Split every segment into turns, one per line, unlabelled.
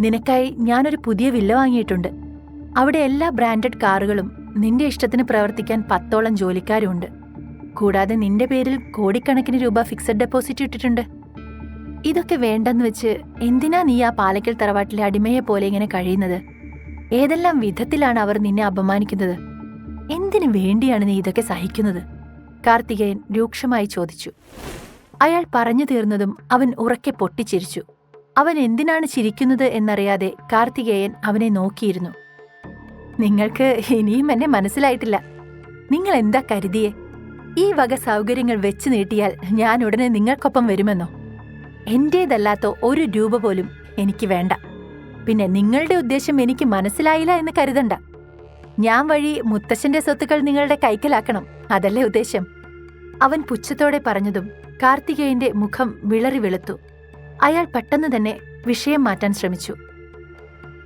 നിനക്കായി ഞാനൊരു പുതിയ വില്ല വാങ്ങിയിട്ടുണ്ട്. അവിടെ എല്ലാ ബ്രാൻഡഡ് കാറുകളും നിന്റെ ഇഷ്ടത്തിന് പ്രവർത്തിക്കാൻ പത്തോളം ജോലിക്കാരുണ്ട്. കൂടാതെ നിന്റെ പേരിൽ കോടിക്കണക്കിന് രൂപ ഫിക്സഡ് ഡെപ്പോസിറ്റ് ഇട്ടിട്ടുണ്ട്. ഇതൊക്കെ വേണ്ടെന്ന് വെച്ച് എന്തിനാ നീ ആ പാലക്കൽ തറവാട്ടിലെ അടിമയെ പോലെ ഇങ്ങനെ കഴിയുന്നത്? ഏതെല്ലാം വിധത്തിലാണ് അവർ നിന്നെ അപമാനിക്കുന്നത്? എന്തിനു വേണ്ടിയാണ് നീ ഇതൊക്കെ സഹിക്കുന്നത്? കാർത്തികേയൻ രൂക്ഷമായി ചോദിച്ചു. അയാൾ പറഞ്ഞു തീർന്നതും അവൻ ഉറക്കെ പൊട്ടിച്ചിരിച്ചു. അവൻ എന്തിനാണ് ചിരിക്കുന്നത് എന്നറിയാതെ കാർത്തികേയൻ അവനെ നോക്കിയിരുന്നു. നിങ്ങൾക്ക് ഇനിയും എന്നെ മനസ്സിലായിട്ടില്ല. നിങ്ങൾ എന്താ കരുതിയേ? ഈ വക സൗകര്യങ്ങൾ വെച്ചു നീട്ടിയാൽ ഞാൻ ഉടനെ നിങ്ങൾക്കൊപ്പം വരുമെന്നോ? എന്റേതല്ലാത്ത ഒരു രൂപ പോലും എനിക്ക് വേണ്ട. പിന്നെ നിങ്ങളുടെ ഉദ്ദേശം എനിക്ക് മനസ്സിലായില്ല എന്ന് കരുതണ്ട. ഞാൻ വഴി മുത്തശ്ശന്റെ സ്വത്തുക്കൾ നിങ്ങളുടെ കൈക്കലാക്കണം. അതല്ലേ ഉദ്ദേശം? അവൻ പുച്ഛത്തോടെ പറഞ്ഞതും കാർത്തികേയന്റെ മുഖം വിളറി വെളുത്തു. അയാൾ പെട്ടെന്ന് തന്നെ വിഷയം മാറ്റാൻ ശ്രമിച്ചു.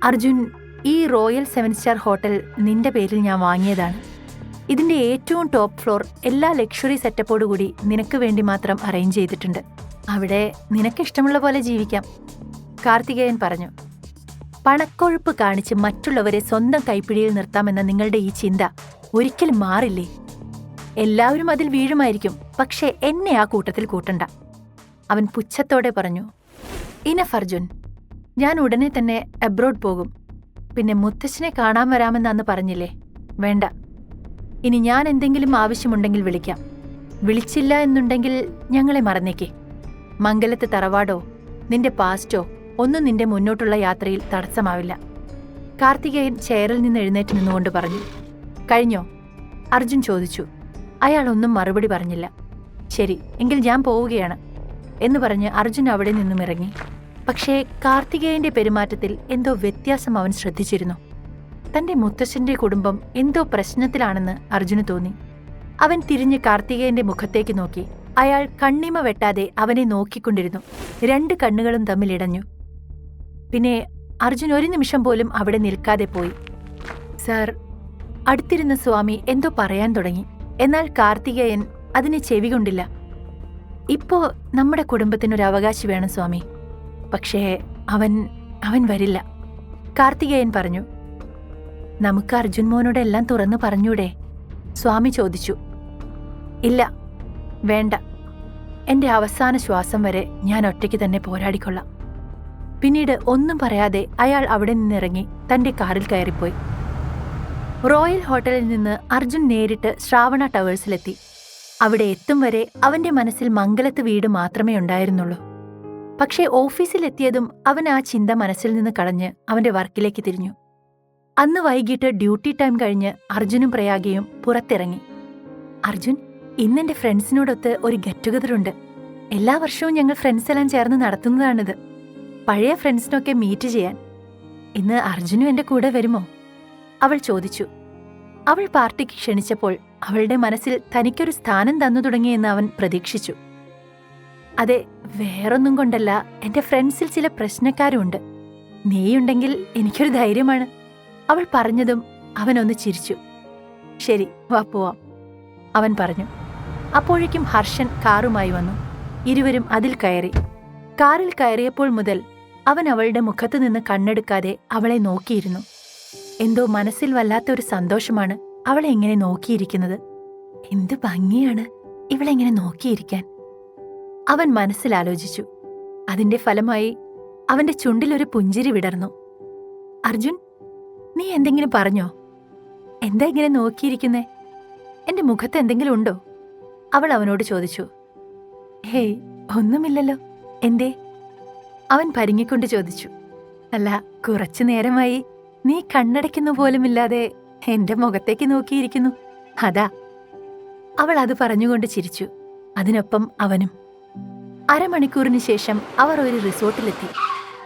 അർജുൻ ഈ റോയൽ സെവൻ സ്റ്റാർ ഹോട്ടൽ നിന്റെ പേരിൽ ഞാൻ വാങ്ങിയതാണ്. ഇതിന്റെ ഏറ്റവും ടോപ്പ് ഫ്ലോർ എല്ലാ ലക്ഷറി സെറ്റപ്പോടുകൂടി നിനക്ക് വേണ്ടി മാത്രം അറേഞ്ച് ചെയ്തിട്ടുണ്ട്. അവിടെ നിനക്ക് ഇഷ്ടമുള്ള പോലെ ജീവിക്കാം. കാർത്തികേയൻ പറഞ്ഞു. പണക്കൊഴുപ്പ് കാണിച്ച് മറ്റുള്ളവരെ സ്വന്തം കൈപ്പിടിയിൽ നിർത്താമെന്ന നിങ്ങളുടെ ഈ ചിന്ത ഒരിക്കലും മാറില്ലേ? എല്ലാവരും അതിൽ വീഴുമായിരിക്കും പക്ഷേ എന്നെ ആ കൂട്ടത്തിൽ കൂട്ടണ്ട. അവൻ പുച്ഛത്തോടെ പറഞ്ഞു. ഇനഫ് അർജുൻ ഞാൻ ഉടനെ തന്നെ അബ്രോഡ് പോകും. പിന്നെ മുത്തശ്ശനെ കാണാൻ വരാമെന്ന് അന്ന് പറഞ്ഞില്ലേ? വേണ്ട. ഇനി ഞാൻ എന്തെങ്കിലും ആവശ്യമുണ്ടെങ്കിൽ വിളിക്കാം. വിളിച്ചില്ല എന്നുണ്ടെങ്കിൽ ഞങ്ങളെ മറന്നേക്കേ. മംഗലത്തെ തറവാടോ നിന്റെ പാസ്റ്റോ ഒന്നും നിന്റെ മുന്നോട്ടുള്ള യാത്രയിൽ തടസ്സമാവില്ല. കാർത്തികേയൻ ചെയറിൽ നിന്ന് എഴുന്നേറ്റ് നിന്നുകൊണ്ട് പറഞ്ഞു കഴിഞ്ഞോ? അർജുൻ ചോദിച്ചു അയാൾ ഒന്നും മറുപടി പറഞ്ഞില്ല. ശരി എങ്കിൽ ഞാൻ പോവുകയാണ്. എന്ന് പറഞ്ഞ് അർജുൻ അവിടെ നിന്നും ഇറങ്ങി. പക്ഷേ കാർത്തികേയന്റെ പെരുമാറ്റത്തിൽ എന്തോ വ്യത്യാസം അവൻ ശ്രദ്ധിച്ചിരുന്നു. തന്റെ മുത്തശ്ശന്റെ കുടുംബം എന്തോ പ്രശ്നത്തിലാണെന്ന് അർജുന് തോന്നി. അവൻ തിരിഞ്ഞ് കാർത്തികേയന്റെ മുഖത്തേക്ക് നോക്കി. അയാൾ കണ്ണിമ വെട്ടാതെ അവനെ നോക്കിക്കൊണ്ടിരുന്നു. രണ്ട് കണ്ണുകളും തമ്മിൽ ഇടഞ്ഞു. പിന്നെ അർജുൻ ഒരു നിമിഷം പോലും അവിടെ നിൽക്കാതെ പോയി. സർ അടുത്തിരുന്ന സ്വാമി എന്തോ പറയാൻ തുടങ്ങി. എന്നാൽ കാർത്തികേയൻ അതിനെ ചെവികൊണ്ടില്ല ഇപ്പോ നമ്മുടെ കുടുംബത്തിനൊരു അവകാശി വേണം സ്വാമി. പക്ഷേ അവൻ അവൻ വരില്ല. കാർത്തികേയൻ പറഞ്ഞു നമുക്ക് അർജുൻ മോനോട് എല്ലാം തുറന്നു പറഞ്ഞൂടെ? സ്വാമി ചോദിച്ചു ഇല്ല വേണ്ട. എന്റെ അവസാന ശ്വാസം വരെ ഞാൻ ഒറ്റയ്ക്ക് തന്നെ പോരാടിക്കൊള്ളാം. പിന്നീട് ഒന്നും പറയാതെ അയാൾ അവിടെ നിന്നിറങ്ങി തന്റെ കാറിൽ കയറിപ്പോയി. റോയൽ ഹോട്ടലിൽ നിന്ന് അർജുൻ നേരിട്ട് ശ്രാവണ ടവേഴ്സിലെത്തി. അവിടെ എത്തും വരെ അവന്റെ മനസ്സിൽ മംഗലത്ത് വീട് മാത്രമേ ഉണ്ടായിരുന്നുള്ളൂ. പക്ഷേ ഓഫീസിലെത്തിയതും അവൻ ആ ചിന്ത മനസ്സിൽ നിന്ന് കളഞ്ഞ് അവന്റെ വർക്കിലേക്ക് തിരിഞ്ഞു. അന്ന് വൈകിട്ട് ഡ്യൂട്ടി ടൈം കഴിഞ്ഞ് അർജുനും പ്രയാഗയും പുറത്തിറങ്ങി. അർജുൻ ഇന്നെന്റെ ഫ്രണ്ട്സിനോടൊത്ത് ഒരു ഗെറ്റ് ടുഗദർ ഉണ്ട് എല്ലാ വർഷവും ഞങ്ങൾ ഫ്രണ്ട്സ് എല്ലാം ചേർന്ന് നടത്തുന്നതാണിത്. പഴയ ഫ്രണ്ട്സിനൊക്കെ മീറ്റ് ചെയ്യാൻ. ഇന്ന് അർജുനും എന്റെ കൂടെ വരുമോ? അവൾ ചോദിച്ചു. അവൾ പാർട്ടിക്ക് ക്ഷണിച്ചപ്പോൾ അവളുടെ മനസ്സിൽ തനിക്കൊരു സ്ഥാനം തന്നു തുടങ്ങിയെന്ന് അവൻ പ്രതീക്ഷിച്ചു. അതെ വേറൊന്നും കൊണ്ടല്ല എന്റെ ഫ്രണ്ട്സിൽ ചില പ്രശ്നക്കാരുണ്ട്. നീയുണ്ടെങ്കിൽ എനിക്കൊരു ധൈര്യമാണ്. അവൾ പറഞ്ഞതും അവനൊന്ന് ചിരിച്ചു. ശരി വാ പോവാം. അവൻ പറഞ്ഞു. അപ്പോഴേക്കും ഹർഷൻ കാറുമായി വന്നു. ഇരുവരും അതിൽ കയറി. കാറിൽ കയറിയപ്പോൾ മുതൽ അവൻ അവളുടെ മുഖത്തു നിന്ന് കണ്ണെടുക്കാതെ അവളെ നോക്കിയിരുന്നു. എന്തോ മനസ്സിൽ വല്ലാത്ത ഒരു സന്തോഷമാണ് അവളെ എങ്ങനെ നോക്കിയിരിക്കുന്നത്. എന്ത് ഭംഗിയാണ് ഇവളെങ്ങനെ നോക്കിയിരിക്കാൻ? അവൻ മനസ്സിലാലോചിച്ചു. അതിന്റെ ഫലമായി അവന്റെ ചുണ്ടിലൊരു പുഞ്ചിരി വിടർന്നു. അർജുൻ നീ എന്തെങ്കിലും പറഞ്ഞോ? എന്താ ഇങ്ങനെ നോക്കിയിരിക്കുന്നേ? എന്റെ മുഖത്ത് എന്തെങ്കിലും ഉണ്ടോ? അവൾ അവനോട് ചോദിച്ചു. ഹേയ് ഒന്നുമില്ലല്ലോ. എന്തേ? അവൻ പരിങ്ങിക്കൊണ്ട് ചോദിച്ചു. അല്ല കുറച്ചു നേരമായി നീ കണ്ണടയ്ക്കുന്നു പോലുമില്ലാതെ എന്റെ മുഖത്തേക്ക് നോക്കിയിരിക്കുന്നു. അതാ. അവൾ അത് പറഞ്ഞുകൊണ്ട് ചിരിച്ചു. അതിനൊപ്പം അവനും. അരമണിക്കൂറിന് ശേഷം അവർ ഒരു റിസോർട്ടിലെത്തി.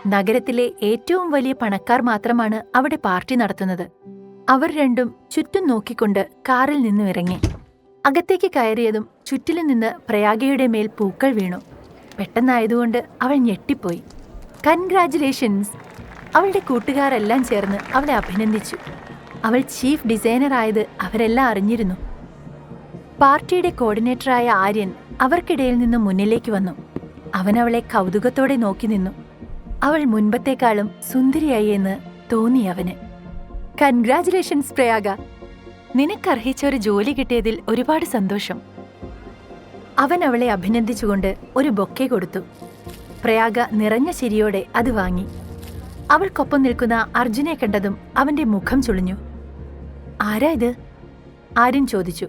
നഗരത്തിലെ ഏറ്റവും വലിയ പണക്കാർ മാത്രമാണ് അവിടെ പാർട്ടി നടത്തുന്നത്. അവർ രണ്ടും ചുറ്റും നോക്കിക്കൊണ്ട് കാറിൽ നിന്നും ഇറങ്ങി. അകത്തേക്ക് കയറിയതും ചുറ്റിലും നിന്ന് പ്രയാഗയുടെ മേൽ പൂക്കൾ വീണു. പെട്ടെന്നായതുകൊണ്ട് അവൾ ഞെട്ടിപ്പോയി. കൺഗ്രാറ്റുലേഷൻസ് അവളുടെ കൂട്ടുകാരെല്ലാം ചേർന്ന് അവളെ അഭിനന്ദിച്ചു. അവൾ ചീഫ് ഡിസൈനർ ആയത് അവരെല്ലാം അറിഞ്ഞിരുന്നു. പാർട്ടിയുടെ കോർഡിനേറ്ററായ ആര്യൻ അവർക്കിടയിൽ നിന്ന് മുന്നിലേക്ക് വന്നു. അവൻ അവളെ കൗതുകത്തോടെ നോക്കി നിന്നു. അവൾ മുൻപത്തേക്കാളും സുന്ദരിയായി എന്ന് തോന്നി അവന്. കൺഗ്രാചുലേഷൻസ് പ്രയാഗ. നിനക്കർഹിച്ച ഒരു ജോലി കിട്ടിയതിൽ ഒരുപാട് സന്തോഷം. അവൻ അവളെ അഭിനന്ദിച്ചുകൊണ്ട് ഒരു ബൊക്കെ കൊടുത്തു. പ്രയാഗ നിറഞ്ഞ ചിരിയോടെ അത് വാങ്ങി. അവൾക്കൊപ്പം നിൽക്കുന്ന അർജുനെ കണ്ടതും അവന്റെ മുഖം ചുളിഞ്ഞു. ആരാ ഇത്? ആര്യൻ ചോദിച്ചു.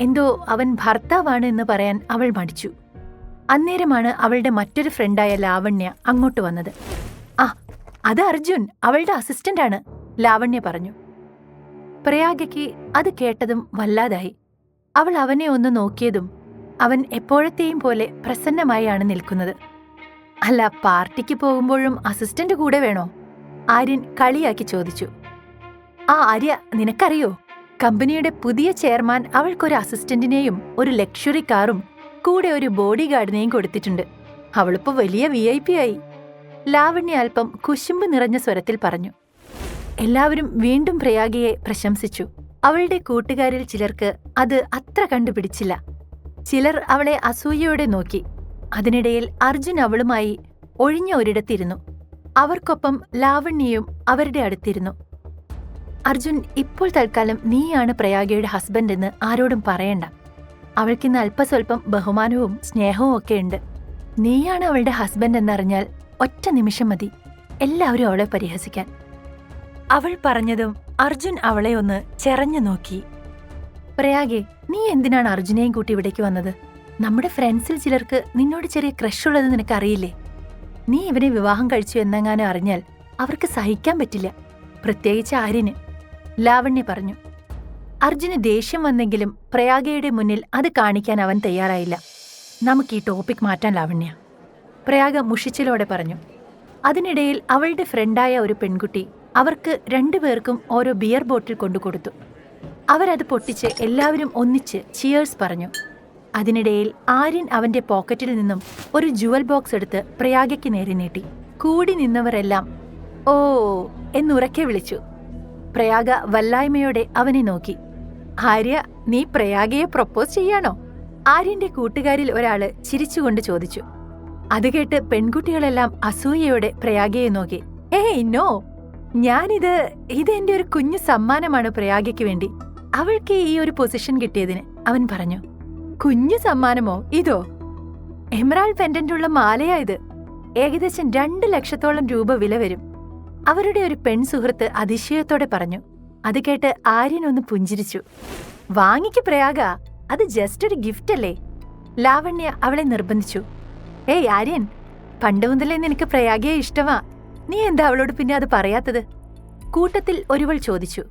എന്തോ അവൻ ഭർത്താവാണ് എന്ന് പറയാൻ അവൾ മടിച്ചു. അന്നേരമാണ് അവളുടെ മറ്റൊരു ഫ്രണ്ടായ ലാവണ്യ അങ്ങോട്ട് വന്നത്. ആ അത് അർജുൻ അവളുടെ അസിസ്റ്റന്റാണ് ലാവണ്യ പറഞ്ഞു. പ്രയാഗയ്ക്ക് അത് കേട്ടതും വല്ലാതായി. അവൾ അവനെ ഒന്ന് നോക്കിയതും അവൻ എപ്പോഴത്തെയും പോലെ പ്രസന്നമായാണ് നിൽക്കുന്നത്. അല്ല പാർട്ടിക്ക് പോകുമ്പോഴും അസിസ്റ്റന്റ് കൂടെ വേണോ? ആര്യൻ കളിയാക്കി ചോദിച്ചു. ആ ആര്യ നിനക്കറിയോ? കമ്പനിയുടെ പുതിയ ചെയർമാൻ അവൾക്കൊരു അസിസ്റ്റന്റിനെയും ഒരു ലക്ഷറി കാറും കൂടെ ഒരു ബോഡി ഗാർഡിനെയും കൊടുത്തിട്ടുണ്ട്. അവളിപ്പോ വലിയ വി ഐ പി ആയി. ലാവണ്യ അല്പം കുശുമ്പ് നിറഞ്ഞ സ്വരത്തിൽ പറഞ്ഞു. എല്ലാവരും വീണ്ടും പ്രയാഗിയെ പ്രശംസിച്ചു. അവളുടെ കൂട്ടുകാരിൽ ചിലർക്ക് അത് അത്ര കണ്ടുപിടിച്ചില്ല. ചിലർ അവളെ അസൂയയോടെ നോക്കി. അതിനിടയിൽ അർജുൻ അവളുമായി ഒഴിഞ്ഞ ഒരിടത്തിരുന്നു. അവർക്കൊപ്പം ലാവണ്യയും അവരുടെ അടുത്തിരുന്നു. അർജുൻ ഇപ്പോൾ തൽക്കാലം നീയാണ് പ്രയാഗയുടെ ഹസ്ബൻഡ് എന്ന് ആരോടും പറയണ്ട. അവൾക്കിന്ന് അല്പസ്വല്പം ബഹുമാനവും സ്നേഹവും ഒക്കെ ഉണ്ട്. നീയാണ് അവളുടെ ഹസ്ബൻഡ് എന്നറിഞ്ഞാൽ ഒറ്റ നിമിഷം മതി എല്ലാവരും അവളെ പരിഹസിക്കാൻ. അവൾ പറഞ്ഞതും അർജുൻ അവളെ ഒന്ന് ചെറഞ്ഞു നോക്കി. പ്രയാഗെ നീ എന്തിനാണ് അർജുനെയും കൂട്ടി ഇവിടേക്ക് വന്നത്? നമ്മുടെ ഫ്രണ്ട്സിൽ ചിലർക്ക് നിന്നോട് ചെറിയ ക്രഷ് ഉള്ളത് നിനക്കറിയില്ലേ? നീ ഇവനെ വിവാഹം കഴിച്ചു എന്നെങ്ങാനും അറിഞ്ഞാൽ അവർക്ക് സഹിക്കാൻ പറ്റില്ല. പ്രത്യേകിച്ച് ആര്യന്. ലാവണ്യ പറഞ്ഞു അർജുന് ദേഷ്യം വന്നെങ്കിലും പ്രയാഗയുടെ മുന്നിൽ അത് കാണിക്കാൻ അവൻ തയ്യാറായില്ല. നമുക്ക് ഈ ടോപ്പിക് മാറ്റാൻ ലാവണ്യ. പ്രയാഗ മുഷിച്ചിലോടെ പറഞ്ഞു അതിനിടയിൽ അവളുടെ ഫ്രണ്ടായ ഒരു പെൺകുട്ടി അവർക്ക് രണ്ടുപേർക്കും ഓരോ ബിയർ ബോട്ടിൽ കൊണ്ടുകൊടുത്തു. അവരത് പൊട്ടിച്ച് എല്ലാവരും ഒന്നിച്ച് ചിയേഴ്സ് പറഞ്ഞു. അതിനിടയിൽ ആര്യൻ അവന്റെ പോക്കറ്റിൽ നിന്നും ഒരു ജുവൽ ബോക്സ് എടുത്ത് പ്രയാഗയ്ക്ക് നേരെ നീട്ടി. കൂടി നിന്നവരെല്ലാം ഓ എന്നുറക്കെ വിളിച്ചു. പ്രയാഗ വല്ലായ്മയോടെ അവനെ നോക്കി. ആര്യ നീ പ്രയാഗയെ പ്രപ്പോസ് ചെയ്യാണോ? ആര്യന്റെ കൂട്ടുകാരിൽ ഒരാൾ ചിരിച്ചുകൊണ്ട് ചോദിച്ചു. അത് കേട്ട് പെൺകുട്ടികളെല്ലാം അസൂയയോടെ പ്രയാഗയെ നോക്കി. ഏയ് നോ ഞാനിത് ഇത് എന്റെ ഒരു കുഞ്ഞു സമ്മാനമാണ് പ്രയാഗയ്ക്ക് വേണ്ടി. അവൾക്ക് ഈ ഒരു പൊസിഷൻ കിട്ടിയതിന് അവൻ പറഞ്ഞു. കുഞ്ഞു സമ്മാനമോ? ഇതോ? എമറാൾഡ് പെൻഡന്റുള്ള മാലയാ ഇത്. ഏകദേശം രണ്ട് ലക്ഷത്തോളം രൂപ വില വരും. അവരുടെ ഒരു പെൺ സുഹൃത്ത് അതിശയത്തോടെ പറഞ്ഞു. അത് കേട്ട് ആര്യൻ ഒന്ന് പുഞ്ചിരിച്ചു. വാങ്ങിക്ക് പ്രയാഗ. അത് ജസ്റ്റ് ഒരു ഗിഫ്റ്റ് അല്ലേ? ലാവണ്യ അവളെ നിർബന്ധിച്ചു. ഏയ് ആര്യൻ പണ്ട് മുതലേ നിനക്ക് പ്രയാഗയെ ഇഷ്ടമാ. നീ എന്താ അവളോട് പിന്നെ അത് പറയാത്തത്? കൂട്ടത്തിൽ ഒരുവൾ ചോദിച്ചു.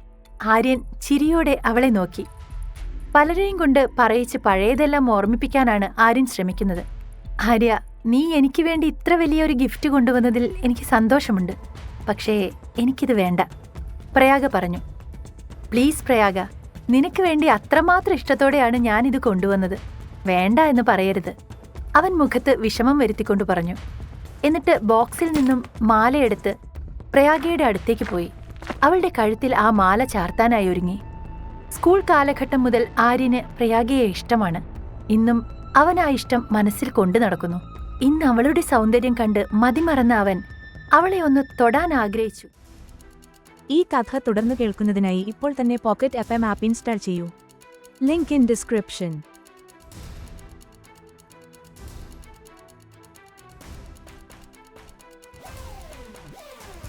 ആര്യൻ ചിരിയോടെ അവളെ നോക്കി. പലരെയും കൊണ്ട് പറയിച്ച് പഴയതെല്ലാം ഓർമ്മിപ്പിക്കാനാണ് ആര്യൻ ശ്രമിക്കുന്നത്. ആര്യ നീ എനിക്ക് വേണ്ടി ഇത്ര വലിയൊരു ഗിഫ്റ്റ് കൊണ്ടുവന്നതിൽ എനിക്ക് സന്തോഷമുണ്ട്. പക്ഷേ എനിക്കിത് വേണ്ട. പ്രയാഗ പറഞ്ഞു. പ്ലീസ് പ്രയാഗ നിനക്ക് വേണ്ടി അത്രമാത്രം ഇഷ്ടത്തോടെയാണ് ഞാനിത് കൊണ്ടുവന്നത്. വേണ്ട എന്ന് പറയരുത്. അവൻ മുഖത്ത് വിഷമം വരുത്തിക്കൊണ്ട് പറഞ്ഞു. എന്നിട്ട് ബോക്സിൽ നിന്നും മാലയെടുത്ത് പ്രയാഗയുടെ അടുത്തേക്ക് പോയി. അവളുടെ കഴുത്തിൽ ആ മാല ചാർത്താനായി ഒരുങ്ങി. സ്കൂൾ കാലഘട്ടം മുതൽ ആര്യന് പ്രയാഗയെ ഇഷ്ടമാണ്. ഇന്നും അവൻ ആ ഇഷ്ടം മനസ്സിൽ കൊണ്ടു നടക്കുന്നു. ഇന്ന് അവളുടെ സൗന്ദര്യം കണ്ട് മതിമറന്ന അവൻ അവളെ ഒന്ന് തൊടാൻ ആഗ്രഹിച്ചു.
ഈ കഥ തുടർന്ന് കേൾക്കുന്നതിനായി ഇപ്പോൾ തന്നെ Pocket F M app install ചെയ്യൂ. Link in description.